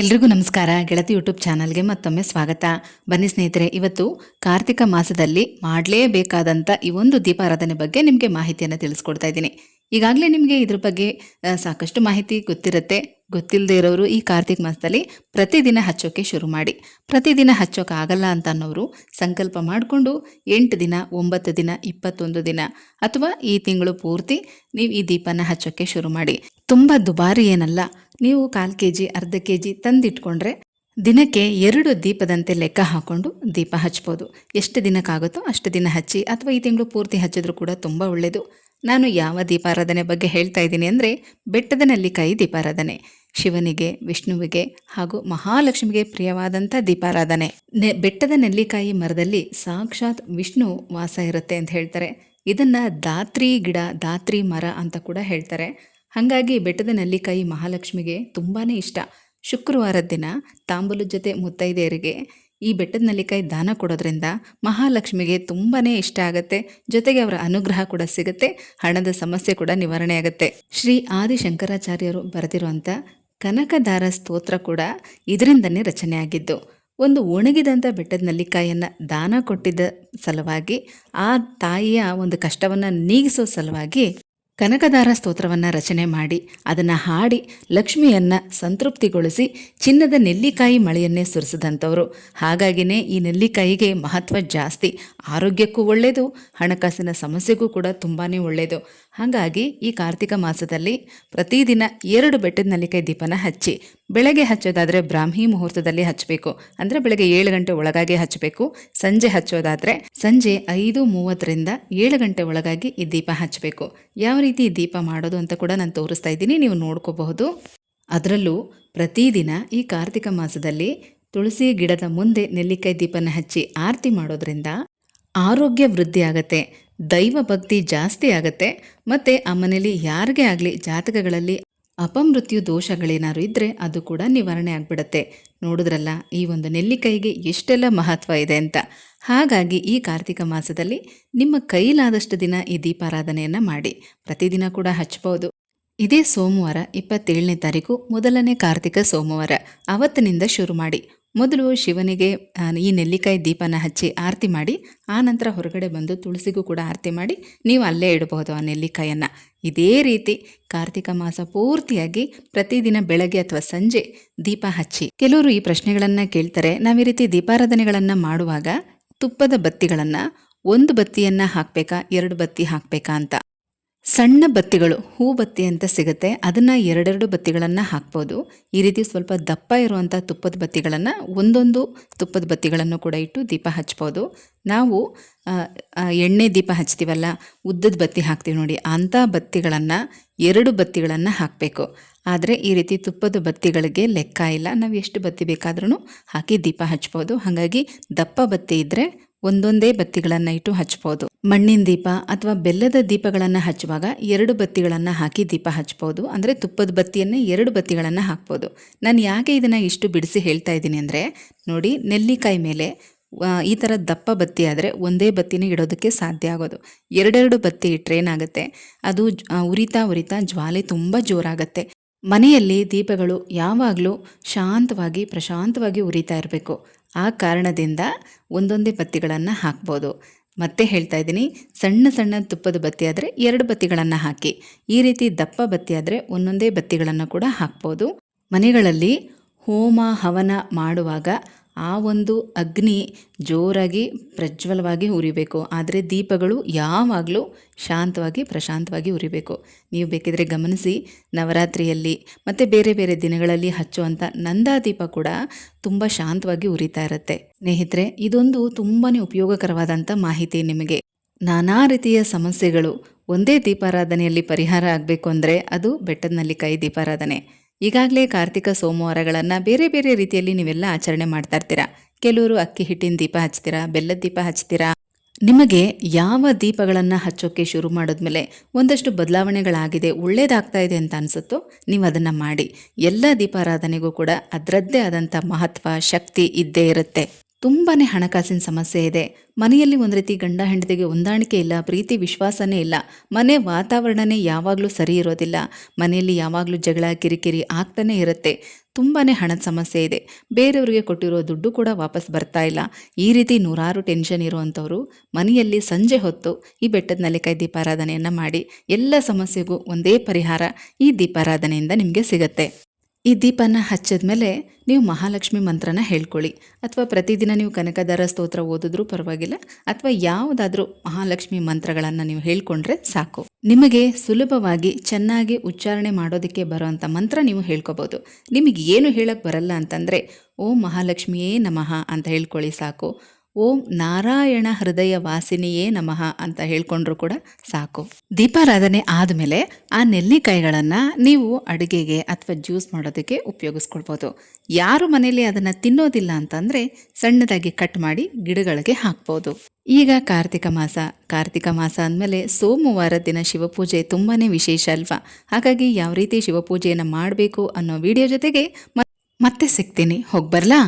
ಎಲ್ರಿಗೂ ನಮಸ್ಕಾರ. ಗೆಳತಿ ಯೂಟ್ಯೂಬ್ ಚಾನಲ್ಗೆ ಮತ್ತೊಮ್ಮೆ ಸ್ವಾಗತ. ಬನ್ನಿ ಸ್ನೇಹಿತರೆ, ಇವತ್ತು ಕಾರ್ತಿಕ ಮಾಸದಲ್ಲಿ ಮಾಡಲೇಬೇಕಾದಂಥ ಈ ಒಂದು ದೀಪಾರಾಧನೆ ಬಗ್ಗೆ ನಿಮಗೆ ಮಾಹಿತಿಯನ್ನು ತಿಳಿಸ್ಕೊಡ್ತಾ ಇದ್ದೀನಿ. ಈಗಾಗಲೇ ನಿಮಗೆ ಇದ್ರ ಬಗ್ಗೆ ಸಾಕಷ್ಟು ಮಾಹಿತಿ ಗೊತ್ತಿರುತ್ತೆ. ಗೊತ್ತಿಲ್ಲದೆ ಇರೋರು ಈ ಕಾರ್ತಿಕ ಮಾಸದಲ್ಲಿ ಪ್ರತಿದಿನ ಹಚ್ಚೋಕೆ ಶುರು ಮಾಡಿ. ಪ್ರತಿದಿನ ಹಚ್ಚೋಕೆ ಆಗಲ್ಲ ಅಂತ ಅನ್ನೋರು ಸಂಕಲ್ಪ ಮಾಡಿಕೊಂಡು ಎಂಟು ದಿನ, ಒಂಬತ್ತು ದಿನ, ಇಪ್ಪತ್ತೊಂದು ದಿನ ಅಥವಾ ಈ ತಿಂಗಳು ಪೂರ್ತಿ ನೀವು ಈ ದೀಪನ ಹಚ್ಚೋಕೆ ಶುರು ಮಾಡಿ. ತುಂಬ ದುಬಾರಿ ಏನಲ್ಲ. ನೀವು ಕಾಲು ಕೆ ಜಿ ಅರ್ಧ ಕೆ ಜಿ ತಂದಿಟ್ಕೊಂಡ್ರೆ ದಿನಕ್ಕೆ ಎರಡು ದೀಪದಂತೆ ಲೆಕ್ಕ ಹಾಕೊಂಡು ದೀಪ ಹಚ್ಬೋದು. ಎಷ್ಟು ದಿನಕ್ಕಾಗುತ್ತೋ ಅಷ್ಟು ದಿನ ಹಚ್ಚಿ ಅಥವಾ ಈ ತಿಂಗಳು ಪೂರ್ತಿ ಹಚ್ಚಿದ್ರೂ ಕೂಡ ತುಂಬ ಒಳ್ಳೆಯದು ನಾನು ಯಾವ ದೀಪಾರಾಧನೆ ಬಗ್ಗೆ ಹೇಳ್ತಾ ಇದ್ದೀನಿ ಅಂದರೆ ಬೆಟ್ಟದ ನೆಲ್ಲಿಕಾಯಿ ದೀಪಾರಾಧನೆ, ಶಿವನಿಗೆ, ವಿಷ್ಣುವಿಗೆ ಹಾಗೂ ಮಹಾಲಕ್ಷ್ಮಿಗೆ ಪ್ರಿಯವಾದಂಥ ದೀಪಾರಾಧನೆ. ನೆ, ಬೆಟ್ಟದ ನೆಲ್ಲಿಕಾಯಿ ಮರದಲ್ಲಿ ಸಾಕ್ಷಾತ್ ವಿಷ್ಣು ವಾಸ ಇರುತ್ತೆ ಅಂತ ಹೇಳ್ತಾರೆ. ಇದನ್ನು ದಾತ್ರಿ ಗಿಡ, ದಾತ್ರಿ ಮರ ಅಂತ ಕೂಡ ಹೇಳ್ತಾರೆ. ಹಾಗಾಗಿ ಬೆಟ್ಟದ ನಲ್ಲಿಕಾಯಿ ಮಹಾಲಕ್ಷ್ಮಿಗೆ ತುಂಬಾ ಇಷ್ಟ. ಶುಕ್ರವಾರದ ದಿನ ತಾಂಬೂಲದ ಜೊತೆ ಮುತ್ತೈದೆಯರಿಗೆ ಈ ಬೆಟ್ಟದ ನಲ್ಲಿಕಾಯಿ ದಾನ ಕೊಡೋದ್ರಿಂದ ಮಹಾಲಕ್ಷ್ಮಿಗೆ ತುಂಬಾ ಇಷ್ಟ ಆಗುತ್ತೆ. ಜೊತೆಗೆ ಅವರ ಅನುಗ್ರಹ ಕೂಡ ಸಿಗುತ್ತೆ. ಹಣದ ಸಮಸ್ಯೆ ಕೂಡ ನಿವಾರಣೆ ಆಗುತ್ತೆ. ಶ್ರೀ ಆದಿಶಂಕರಾಚಾರ್ಯರು ಬರೆದಿರುವಂಥ ಕನಕದಾರ ಸ್ತೋತ್ರ ಕೂಡ ಇದರಿಂದನೇ ರಚನೆ ಆಗಿದ್ದು, ಒಂದು ಒಣಗಿದಂಥ ಬೆಟ್ಟದ ನೆಲ್ಲಿಕಾಯನ್ನು ದಾನ ಕೊಟ್ಟಿದ್ದ ಸಲುವಾಗಿ, ಆ ತಾಯಿಯ ಒಂದು ಕಷ್ಟವನ್ನು ನೀಗಿಸೋ ಸಲುವಾಗಿ ಕನಕದಾರ ಸ್ತೋತ್ರವನ್ನು ರಚನೆ ಮಾಡಿ, ಅದನ್ನು ಹಾಡಿ ಲಕ್ಷ್ಮಿಯನ್ನು ಸಂತೃಪ್ತಿಗೊಳಿಸಿ ಚಿನ್ನದ ನೆಲ್ಲಿಕಾಯಿ ಮಳೆಯನ್ನೇ ಸುರಿಸಿದಂಥವರು. ಹಾಗಾಗಿನೇ ಈ ನೆಲ್ಲಿಕಾಯಿಗೆ ಮಹತ್ವ ಜಾಸ್ತಿ. ಆರೋಗ್ಯಕ್ಕೂ ಒಳ್ಳೆಯದು ಹಣಕಾಸಿನ ಸಮಸ್ಯೆಗೂ ಕೂಡ ತುಂಬಾ ಒಳ್ಳೆಯದು ಹಾಗಾಗಿ ಈ ಕಾರ್ತಿಕ ಮಾಸದಲ್ಲಿ ಪ್ರತಿದಿನ ಎರಡು ಬೆಟ್ಟದ ನೆಲ್ಲಿಕಾಯಿ ದೀಪನ ಹಚ್ಚಿ, ಬೆಳಗ್ಗೆ ಹಚ್ಚೋದಾದರೆ ಬ್ರಾಹ್ಮಿ ಮುಹೂರ್ತದಲ್ಲಿ ಹಚ್ಚಬೇಕು, ಅಂದರೆ ಬೆಳಗ್ಗೆ ಏಳು ಗಂಟೆ ಒಳಗಾಗಿ ಹಚ್ಚಬೇಕು. ಸಂಜೆ ಹಚ್ಚೋದಾದರೆ ಸಂಜೆ ಐದು ಮೂವತ್ತರಿಂದ ಏಳು ಗಂಟೆ ಒಳಗಾಗಿ ಈ ದೀಪ ಹಚ್ಚಬೇಕು. ಯಾವ ರೀತಿ ದೀಪ ಮಾಡೋದು ಅಂತ ಕೂಡ ನಾನು ತೋರಿಸ್ತಾ ಇದ್ದೀನಿ, ನೀವು ನೋಡ್ಕೋಬಹುದು. ಅದರಲ್ಲೂ ಪ್ರತಿದಿನ ಈ ಕಾರ್ತಿಕ ಮಾಸದಲ್ಲಿ ತುಳಸಿ ಗಿಡದ ಮುಂದೆ ನೆಲ್ಲಿಕಾಯಿ ದೀಪನ ಹಚ್ಚಿ ಆರತಿ ಮಾಡೋದ್ರಿಂದ ಆರೋಗ್ಯ ವೃದ್ಧಿ ಆಗತ್ತೆ. ದೈವ ಭಕ್ತಿ ಜಾಸ್ತಿ ಆಗತ್ತೆ, ಮತ್ತು ಆ ಮನೇಲಿ ಯಾರಿಗೇ ಆಗಲಿ ಜಾತಕಗಳಲ್ಲಿ ಅಪಮೃತ್ಯು ದೋಷಗಳೇನಾದ್ರು ಇದ್ದರೆ ಅದು ಕೂಡ ನಿವಾರಣೆ ಆಗಿಬಿಡತ್ತೆ. ನೋಡಿದ್ರಲ್ಲ, ಈ ಒಂದು ನೆಲ್ಲಿಕಾಯಿಗೆ ಎಷ್ಟೆಲ್ಲ ಮಹತ್ವ ಇದೆ ಅಂತ. ಹಾಗಾಗಿ ಈ ಕಾರ್ತಿಕ ಮಾಸದಲ್ಲಿ ನಿಮ್ಮ ಕೈಲಾದಷ್ಟು ದಿನ ಈ ದೀಪಾರಾಧನೆಯನ್ನು ಮಾಡಿ. ಪ್ರತಿದಿನ ಕೂಡ ಹಚ್ಚಬಹುದು ಇದೇ ಸೋಮವಾರ, ಇಪ್ಪತ್ತೇಳನೇ ತಾರೀಕು, ಮೊದಲನೇ ಕಾರ್ತಿಕ ಸೋಮವಾರ. ಅವತ್ತಿನಿಂದ ಶುರು ಮಾಡಿ. ಮೊದಲು ಶಿವನಿಗೆ ಈ ನೆಲ್ಲಿಕಾಯಿ ದೀಪನ ಹಚ್ಚಿ ಆರತಿ ಮಾಡಿ, ಆ ನಂತರ ಹೊರಗಡೆ ಬಂದು ತುಳಸಿಗೂ ಕೂಡ ಆರತಿ ಮಾಡಿ, ನೀವು ಅಲ್ಲೇ ಇಡಬಹುದು ಆ ನೆಲ್ಲಿಕಾಯನ್ನು. ಇದೇ ರೀತಿ ಕಾರ್ತಿಕ ಮಾಸ ಪೂರ್ತಿಯಾಗಿ ಪ್ರತಿದಿನ ಬೆಳಗ್ಗೆ ಅಥವಾ ಸಂಜೆ ದೀಪ ಹಚ್ಚಿ. ಕೆಲವರು ಈ ಪ್ರಶ್ನೆಗಳನ್ನು ಕೇಳ್ತಾರೆ. ನಾವು ಈ ರೀತಿ ದೀಪಾರಾಧನೆಗಳನ್ನು ಮಾಡುವಾಗ ತುಪ್ಪದ ಬತ್ತಿಗಳನ್ನು ಒಂದು ಬತ್ತಿಯನ್ನು ಹಾಕಬೇಕಾ, ಎರಡು ಬತ್ತಿ ಹಾಕಬೇಕಾ ಅಂತ. ಸಣ್ಣ ಬತ್ತಿಗಳು, ಹೂ ಬತ್ತಿ ಅಂತ ಸಿಗುತ್ತೆ. ಅದನ್ನು ಎರಡೆರಡು ಬತ್ತಿಗಳನ್ನು ಹಾಕ್ಬೋದು. ಈ ರೀತಿ ಸ್ವಲ್ಪ ದಪ್ಪ ಇರುವಂಥ ತುಪ್ಪದ ಬತ್ತಿಗಳನ್ನು ಒಂದೊಂದು ತುಪ್ಪದ ಬತ್ತಿಗಳನ್ನು ಕೂಡ ಇಟ್ಟು ದೀಪ ಹಚ್ಬೋದು. ನಾವು ಎಣ್ಣೆ ದೀಪ ಹಚ್ತೀವಲ್ಲ, ಉದ್ದದ ಬತ್ತಿ ಹಾಕ್ತೀವಿ ನೋಡಿ ಅಂಥ ಬತ್ತಿಗಳನ್ನು ಎರಡು ಬತ್ತಿಗಳನ್ನು ಹಾಕಬೇಕು. ಆದರೆ ಈ ರೀತಿ ತುಪ್ಪದ ಬತ್ತಿಗಳಿಗೆ ಲೆಕ್ಕ ಇಲ್ಲ. ನಾವು ಎಷ್ಟು ಬತ್ತಿ ಬೇಕಾದ್ರೂ ಹಾಕಿ ದೀಪ ಹಚ್ಬೋದು. ಹಾಗಾಗಿ ದಪ್ಪ ಬತ್ತಿ ಇದ್ದರೆ ಒಂದೊಂದೇ ಬತ್ತಿಗಳನ್ನು ಇಟ್ಟು ಹಚ್ಬೋದು. ಮಣ್ಣಿನ ದೀಪ ಅಥವಾ ಬೆಲ್ಲದ ದೀಪಗಳನ್ನು ಹಚ್ಚುವಾಗ ಎರಡು ಬತ್ತಿಗಳನ್ನು ಹಾಕಿ ದೀಪ ಹಚ್ಬೋದು. ಅಂದರೆ ತುಪ್ಪದ ಬತ್ತಿಯನ್ನೇ ಎರಡು ಬತ್ತಿಗಳನ್ನು ಹಾಕ್ಬೋದು. ನಾನು ಯಾಕೆ ಇದನ್ನು ಇಷ್ಟು ಬಿಡಿಸಿ ಹೇಳ್ತಾ ಇದ್ದೀನಿ ಅಂದರೆ, ನೋಡಿ ನೆಲ್ಲಿಕಾಯಿ ಮೇಲೆ ಈ ಥರ ದಪ್ಪ ಬತ್ತಿ ಆದರೆ ಒಂದೇ ಬತ್ತಿನೇ ಇಡೋದಕ್ಕೆ ಸಾಧ್ಯ ಆಗೋದು. ಎರಡೆರಡು ಬತ್ತಿ ಇಟ್ಟರೆ ಏನಾಗುತ್ತೆ? ಅದು ಉರಿತಾ ಉರಿತಾ ಜ್ವಾಲೆ ತುಂಬ ಜೋರಾಗತ್ತೆ. ಮನೆಯಲ್ಲಿ ದೀಪಗಳು ಯಾವಾಗಲೂ ಶಾಂತವಾಗಿ, ಪ್ರಶಾಂತವಾಗಿ ಉರಿತಾ ಇರಬೇಕು. ಆ ಕಾರಣದಿಂದ ಒಂದೊಂದೇ ಬತ್ತಿಗಳನ್ನು ಹಾಕ್ಬೋದು. ಮತ್ತೆ ಹೇಳ್ತಾ ಇದ್ದೀನಿ, ಸಣ್ಣ ಸಣ್ಣ ತುಪ್ಪದ ಬತ್ತಿ ಆದರೆ ಎರಡು ಬತ್ತಿಗಳನ್ನು ಹಾಕಿ. ಈ ರೀತಿ ದಪ್ಪ ಬತ್ತಿ ಆದರೆ ಒಂದೊಂದೇ ಬತ್ತಿಗಳನ್ನು ಕೂಡ ಹಾಕ್ಬೋದು. ಮನೆಗಳಲ್ಲಿ ಹೋಮ ಹವನ ಮಾಡುವಾಗ ಆ ಒಂದು ಅಗ್ನಿ ಜೋರಾಗಿ ಪ್ರಜ್ವಲವಾಗಿ ಉರಿಬೇಕು. ಆದರೆ ದೀಪಗಳು ಯಾವಾಗಲೂ ಶಾಂತವಾಗಿ, ಪ್ರಶಾಂತವಾಗಿ ಉರಿಬೇಕು. ನೀವು ಬೇಕಿದ್ರೆ ಗಮನಿಸಿ ನವರಾತ್ರಿಯಲ್ಲಿ ಮತ್ತು ಬೇರೆ ಬೇರೆ ದಿನಗಳಲ್ಲಿ ಹಚ್ಚುವಂಥ ನಂದಾದೀಪ ಕೂಡ ತುಂಬ ಶಾಂತವಾಗಿ ಉರಿತಾ ಇರುತ್ತೆ. ಸ್ನೇಹಿತರೆ, ಇದೊಂದು ತುಂಬಾ ಉಪಯೋಗಕರವಾದಂಥ ಮಾಹಿತಿ ನಿಮಗೆ. ನಾನಾ ರೀತಿಯ ಸಮಸ್ಯೆಗಳು ಒಂದೇ ದೀಪಾರಾಧನೆಯಲ್ಲಿ ಪರಿಹಾರ ಆಗಬೇಕು ಅಂದರೆ ಅದು ಬೆಟ್ಟದ ಕೈ ದೀಪಾರಾಧನೆ. ಈಗಾಗಲೇ ಕಾರ್ತಿಕ ಸೋಮವಾರಗಳನ್ನು ಬೇರೆ ಬೇರೆ ರೀತಿಯಲ್ಲಿ ನೀವೆಲ್ಲ ಆಚರಣೆ ಮಾಡ್ತಾ ಇರ್ತೀರಾ? ಕೆಲವರು ಅಕ್ಕಿ ಹಿಟ್ಟಿನ ದೀಪ ಹಚ್ತೀರಾ? ಬೆಲ್ಲದ ದೀಪ ಹಚ್ತೀರಾ? ನಿಮಗೆ ಯಾವ ದೀಪಗಳನ್ನು ಹಚ್ಚೋಕ್ಕೆ ಶುರು ಮಾಡಿದ್ಮೇಲೆ ಒಂದಷ್ಟು ಬದಲಾವಣೆಗಳಾಗಿದೆ, ಒಳ್ಳೇದಾಗ್ತಾ ಇದೆ ಅಂತ ಅನಿಸುತ್ತೋ ನೀವು ಅದನ್ನು ಮಾಡಿ. ಎಲ್ಲ ದೀಪಾರಾಧನೆಗೂ ಕೂಡ ಅದರದ್ದೇ ಆದಂಥ ಮಹತ್ವ, ಶಕ್ತಿ ಇದ್ದೇ ಇರುತ್ತೆ. ತುಂಬಾ ಹಣಕಾಸಿನ ಸಮಸ್ಯೆ ಇದೆ. ಮನೆಯಲ್ಲಿ ಒಂದು ರೀತಿ ಗಂಡ ಹೆಂಡತಿಗೆ ಹೊಂದಾಣಿಕೆ ಇಲ್ಲ, ಪ್ರೀತಿ ವಿಶ್ವಾಸನೇ ಇಲ್ಲ. ಮನೆ ವಾತಾವರಣನೇ ಯಾವಾಗಲೂ ಸರಿ ಇರೋದಿಲ್ಲ. ಮನೆಯಲ್ಲಿ ಯಾವಾಗಲೂ ಜಗಳ, ಕಿರಿಕಿರಿ ಆಗ್ತಾನೇ ಇರುತ್ತೆ. ತುಂಬಾ ಹಣದ ಸಮಸ್ಯೆ ಇದೆ. ಬೇರೆಯವರಿಗೆ ಕೊಟ್ಟಿರೋ ದುಡ್ಡು ಕೂಡ ವಾಪಸ್ ಬರ್ತಾ ಇಲ್ಲ. ಈ ರೀತಿ ನೂರಾರು ಟೆನ್ಷನ್ ಇರುವಂಥವರು ಮನೆಯಲ್ಲಿ ಸಂಜೆ ಹೊತ್ತು ಈ ಬೆಟ್ಟದ ಕೈ ದೀಪಾರಾಧನೆಯನ್ನು ಮಾಡಿ ಎಲ್ಲ ಸಮಸ್ಯೆಗೂ ಒಂದೇ ಪರಿಹಾರ ಈ ದೀಪಾರಾಧನೆಯಿಂದ ನಿಮಗೆ ಸಿಗತ್ತೆ. ಈ ದೀಪನ ಹಚ್ಚಿದ ಮೇಲೆ ನೀವು ಮಹಾಲಕ್ಷ್ಮಿ ಮಂತ್ರನ ಹೇಳ್ಕೊಳ್ಳಿ. ಅಥವಾ ಪ್ರತಿದಿನ ನೀವು ಕನಕದಾರ ಸ್ತೋತ್ರ ಓದಿದ್ರೂ ಪರವಾಗಿಲ್ಲ, ಅಥವಾ ಯಾವುದಾದ್ರೂ ಮಹಾಲಕ್ಷ್ಮಿ ಮಂತ್ರಗಳನ್ನು ನೀವು ಹೇಳ್ಕೊಂಡ್ರೆ ಸಾಕು. ನಿಮಗೆ ಸುಲಭವಾಗಿ ಚೆನ್ನಾಗಿ ಉಚ್ಚಾರಣೆ ಮಾಡೋದಕ್ಕೆ ಬರೋವಂಥ ಮಂತ್ರ ನೀವು ಹೇಳ್ಕೊಬೋದು. ನಿಮಗೆ ಏನು ಹೇಳಕ್ಕೆ ಬರಲ್ಲ ಅಂತಂದರೆ, ಓಂ ಮಹಾಲಕ್ಷ್ಮಿಯೇ ನಮಃ ಅಂತ ಹೇಳ್ಕೊಳ್ಳಿ ಸಾಕು. ಓಂ ನಾರಾಯಣ ಹೃದಯ ವಾಸಿನಿಯೇ ನಮಃ ಅಂತ ಹೇಳ್ಕೊಂಡ್ರು ಕೂಡ ಸಾಕು. ದೀಪಾರಾಧನೆ ಆದಮೇಲೆ ಆ ನೆಲ್ಲಿಕಾಯಿಗಳನ್ನು ನೀವು ಅಡುಗೆಗೆ ಅಥವಾ ಜ್ಯೂಸ್ ಮಾಡೋದಕ್ಕೆ ಉಪಯೋಗಿಸ್ಕೊಳ್ಬೋದು. ಯಾರು ಮನೇಲಿ ಅದನ್ನು ತಿನ್ನೋದಿಲ್ಲ ಅಂತಂದರೆ ಸಣ್ಣದಾಗಿ ಕಟ್ ಮಾಡಿ ಗಿಡಗಳಿಗೆ ಹಾಕ್ಬೋದು. ಈಗ ಕಾರ್ತಿಕ ಮಾಸ. ಕಾರ್ತಿಕ ಮಾಸ ಅಂದಮೇಲೆ ಸೋಮವಾರ ದಿನ ಶಿವಪೂಜೆ ತುಂಬಾ ವಿಶೇಷ ಅಲ್ವಾ? ಹಾಗಾಗಿ ಯಾವ ರೀತಿ ಶಿವಪೂಜೆಯನ್ನು ಮಾಡಬೇಕು ಅನ್ನೋ ವಿಡಿಯೋ ಜೊತೆಗೆ ಮತ್ತೆ ಸಿಗ್ತೀನಿ. ಹೋಗಿ ಬರ್ಲಾ